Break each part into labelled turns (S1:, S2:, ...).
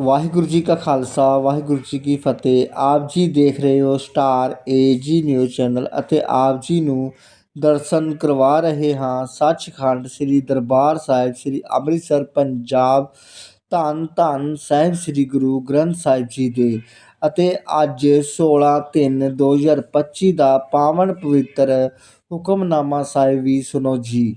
S1: ਵਾਹਿਗੁਰੂ ਜੀ ਕਾ ਖਾਲਸਾ, ਵਾਹਿਗੁਰੂ ਜੀ ਕੀ ਫਤਿਹ। ਆਪ ਜੀ ਦੇਖ ਰਹੇ ਹੋ ਸਟਾਰ ਏਜੀ ਨਿਊਜ਼ ਚੈਨਲ ਅਤੇ ਆਪ ਜੀ ਨੂੰ ਦਰਸ਼ਨ ਕਰਵਾ ਰਹੇ ਹਾਂ ਸੱਚਖੰਡ ਸ੍ਰੀ ਦਰਬਾਰ ਸਾਹਿਬ, ਸ੍ਰੀ ਅੰਮ੍ਰਿਤਸਰ, ਪੰਜਾਬ, ਧੰਨ ਧੰਨ ਸਾਹਿਬ, ਸ੍ਰੀ ਗੁਰੂ ਗ੍ਰੰਥ ਸਾਹਿਬ ਜੀ ਦੇ। ਅਤੇ ਅੱਜ 16 3 2025 ਦਾ ਪਾਵਨ ਪਵਿੱਤਰ ਹੁਕਮਨਾਮਾ ਸਾਹਿਬ ਵੀ ਸੁਣੋ ਜੀ।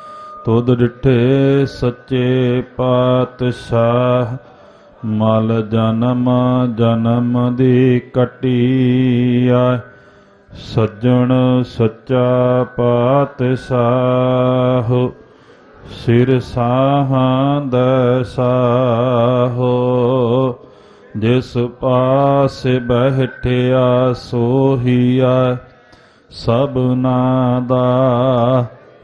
S2: ਤੁਧ ਡਿਠੇ ਸੱਚੇ ਪਾਤਸ਼ਾਹ, ਮਲ ਜਨਮ ਜਨਮ ਦੀ ਕਟਿਆ ਸੱਜਣ ਸੱਚਾ ਪਾਤਸ਼ਾਹ, ਸਿਰ ਸਾਹਾਂ ਦਸਾਹੋ ਜਿਸ ਪਾਸ ਬਹਿਠਿਆ ਸੋਹੀਆ ਸਭਨਾ ਦਾ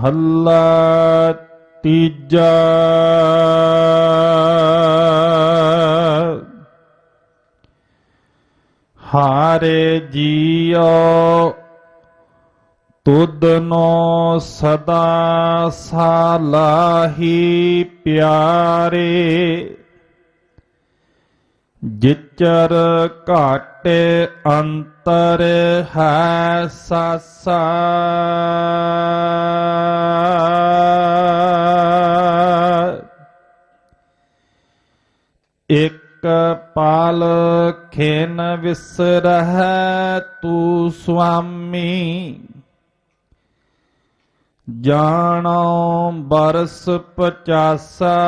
S2: ਮਹੱਲਾ ਤੀਜਾ। ਹਾਰੇ ਜੀਓ ਤੁਧ ਨੋ ਸਦਾ ਸਾਲਾਹੀ ਪਿਆਰੇ। ਜਿਚਰ ਘਾਟੇ ਅੰਤਰ ਹੈ ਸਾਸਾ। ਇਕ ਪਾਲ ਖੇਨ ਵਿਸਰਹਿ ਤੂ ਸੁਆਮੀ। ਜਾਣੋ ਬਰਸ ਪਚਾਸਾ।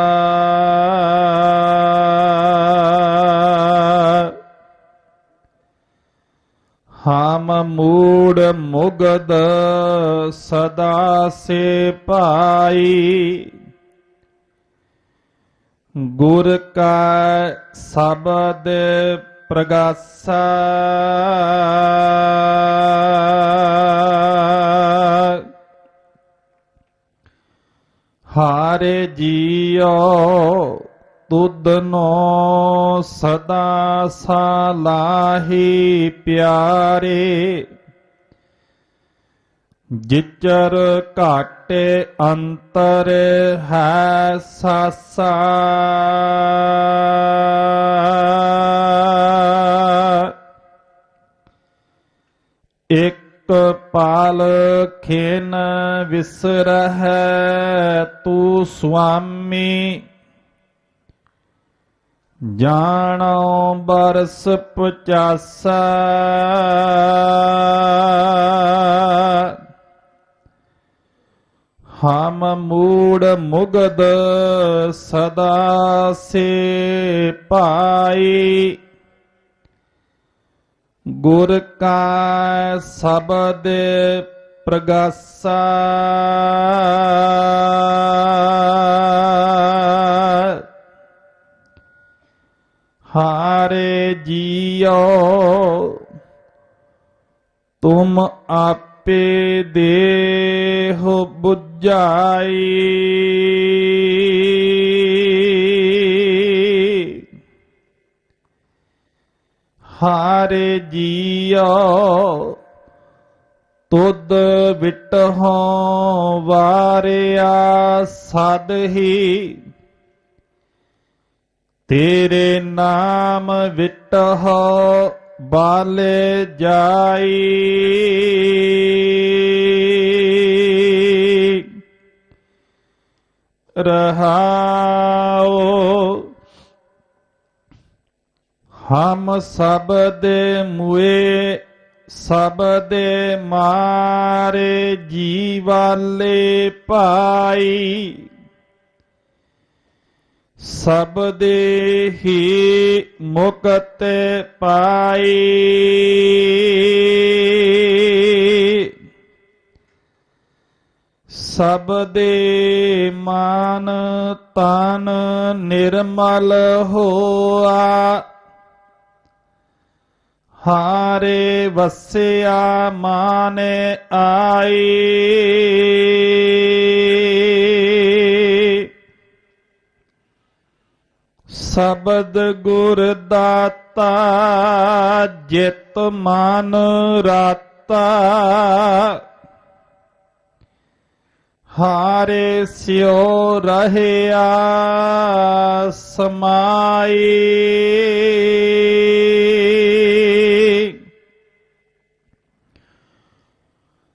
S2: ਹਮ ਮੂੜ ਮੁਗਦ ਸਦਾ ਸੇ ਪਾਈ ਗੁਰ ਕਾ ਸ਼ਬਦ ਪ੍ਰਗਾਸਾ। ਹਾਰੇ ਜੀਓ ਤੁਧ ਨੋ ਸਦਾ ਸਾਲਾਹੀ ਪਿਆਰੇ। ਜਿਚਰ ਘਾਟੇ ਅੰਤਰ ਹੈ ਸਾਸਾ। ਇਕ ਪਾਲ ਖੇਨ ਵਿਸਰਹਿ, ਤੂ ਸੁਆਮੀ ਜਾਣੋ ਬਰਸ ਪਚਾਸਾ। ਹਮ ਮੂੜ ਮੁਗਦ ਸਦਾ ਸੇ ਭਾਈ ਗੁਰ ਕਾ ਸ਼ਬਦ ਪ੍ਰਗਾਸਾ। ਹਾਰੇ ਜੀਓ। ਤੁਮ ਆਪੇ ਦੇਹ ਬੁਝਾਈ। ਹਾਰੇ ਜੀਓ ਤੁਧ ਵਿਟਹੁ ਵਾਰਿਆ ਸਦ ਹੀ। ਤੇਰੇ ਨਾਮ ਵਿਟਹੁ ਬਾਲੇ ਜਾਈ। ਰਹਾਓ। ਹਮ ਸਭ ਦੇ ਮੁਏ, ਸਭ ਦੇ ਮਾਰੇ ਜੀਵਾਲੇ ਪਾਈ। ਸਭ ਦੇ ਹੀ ਮੁਕਤ ਪਾਈ। ਸਭ ਦੇ ਮਾਨ ਤਨ ਨਿਰਮਲ ਹੋਆ। ਹਾਰੇ ਵਸਿਆ ਮਾਨੇ ਆਈ। ਸ਼ਬਦ ਗੁਰ ਦਾਤਾ, ਜਿਤ ਮਨ ਰਾਤਾ। ਹਾਰੇ ਸਿਓ ਰਹਿਆ ਸਮਾਈ।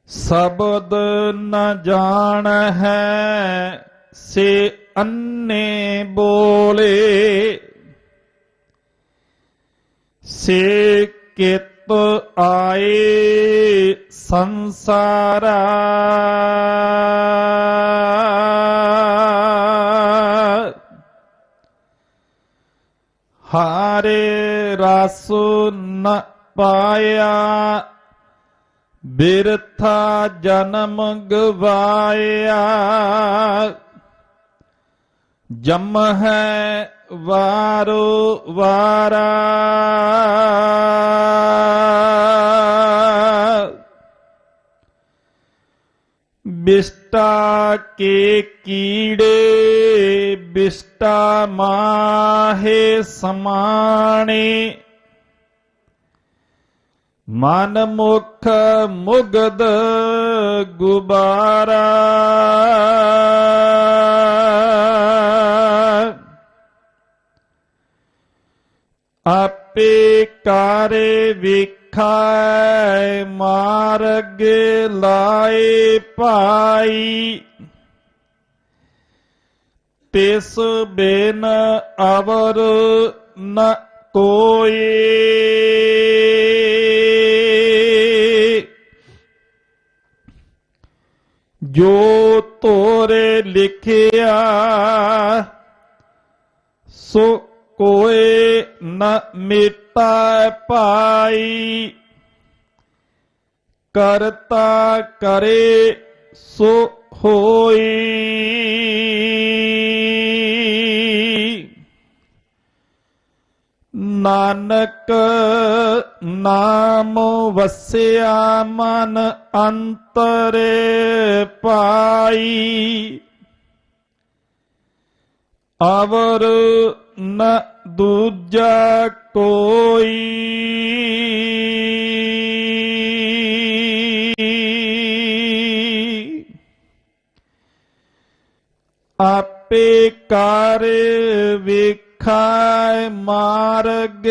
S2: ਸ਼ਬਦ ਨ ਜਾਣ ਹੈ ਸੇ ਅੰਨੇ ਬੋਲੇ। ਸੇ ਕਿਤ ਆਏ ਸੰਸਾਰਾ। ਹਾਰੇ ਰਸ ਨ ਪਾਇਆ ਬਿਰਥਾ ਜਨਮ ਗਵਾਇਆ। ਜਮ ਹੈ ਵਾਰੋ ਵਾਰਾ ਬਿਸਟਾ ਕੇ ਕੀੜੇ ਬਿਸਟਾ ਮਾਹੇ ਸਮਾਣੇ। ਮਨ ਮੁਖ ਮੁਗਦ ਗੁਬਾਰਾ। ਆਪੇ ਕਾਰੇ ਵੇਖਾਇ ਮਾਰਗ ਲਾਏ ਭਾਈ। ਤਿਸ ਬਿਨ ਅਵਰ ਨ ਕੋਈ ਜੋ ਤੋਰੇ ਲਿਖਿਆ, ਸੋ ਕੋਏ ਨ ਮਿਟਾ ਪਾਈ। ਕਰਤਾ ਕਰੇ ਸੋ ਹੋਈ। ਨਾਨਕ ਨਾਮ ਵਸਿਆ ਮਨ ਅੰਤਰੇ ਪਾਈ। ਅਵਰ ਨ ਦੂਜਾ ਕੋਈ। ਆਪੇ ਕਾਰ ਵੇਖਾਇ ਮਾਰਗ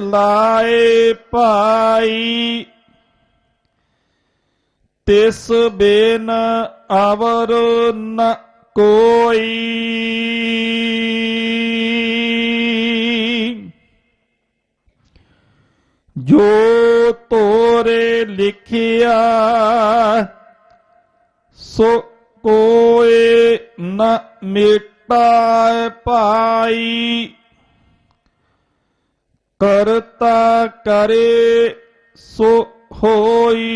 S2: ਲਾਏ ਭਾਈ ਤਿਸ ਬੇਨ ਅਵਰ ਨ ਕੋਈ। ਜੋ ਤੋਰੇ ਲਿਖਿਆ ਸੋ ਕੋਏ ਨ ਮੇਟਾ ਪਾਈ। ਕਰਤਾ ਕਰੇ ਸੋ ਹੋਈ।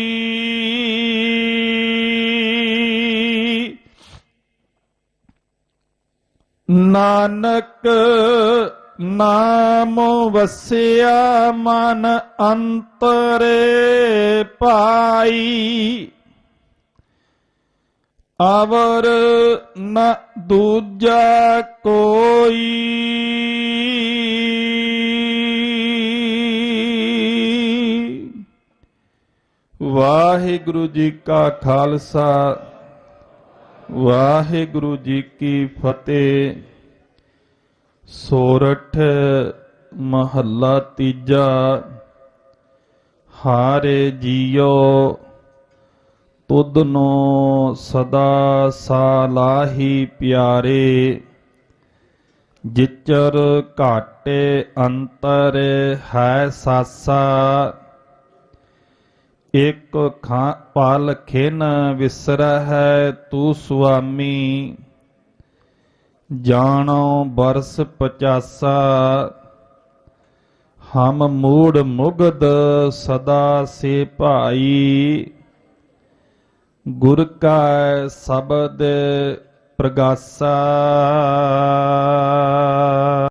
S2: ਨਾਨਕ ਨਾਮ ਵਸਿਆ ਮਨ ਅੰਤਰੇ ਪਾਈ। ਅਵਰ ਨ ਦੂਜਾ ਕੋਈ। ਵਾਹਿਗੁਰੂ ਜੀ ਕਾ ਖਾਲਸਾ, ਵਾਹਿਗੁਰੂ ਜੀ ਕੀ ਫਤਿਹ। ਸੋਰਠ ਮਹੱਲਾ ਤੀਜਾ, ਹਾਰੇ ਜੀਓ ਤੁਧ ਨੂੰ ਸਦਾ ਸਾਲਾਹੀ ਪਿਆਰੇ, ਜਿਚਰ ਘਾਟੇ ਅੰਤਰ ਹੈ ਸਾਸਾ ਇਕ ਖਾਂ, ਪਲ ਖਿਨ ਵਿਸਰਹਿ ਤੂ ਸੁਆਮੀ। ਜਾਣੋ ਬਰਸ ਪਚਾਸਾ ਹਮ ਮੂੜ ਮੁਗਦ ਸਦਾ ਸੇ ਭਾਈ। ਗੁਰ ਕਾ ਸ਼ਬਦ ਪ੍ਰਗਾਸਾ।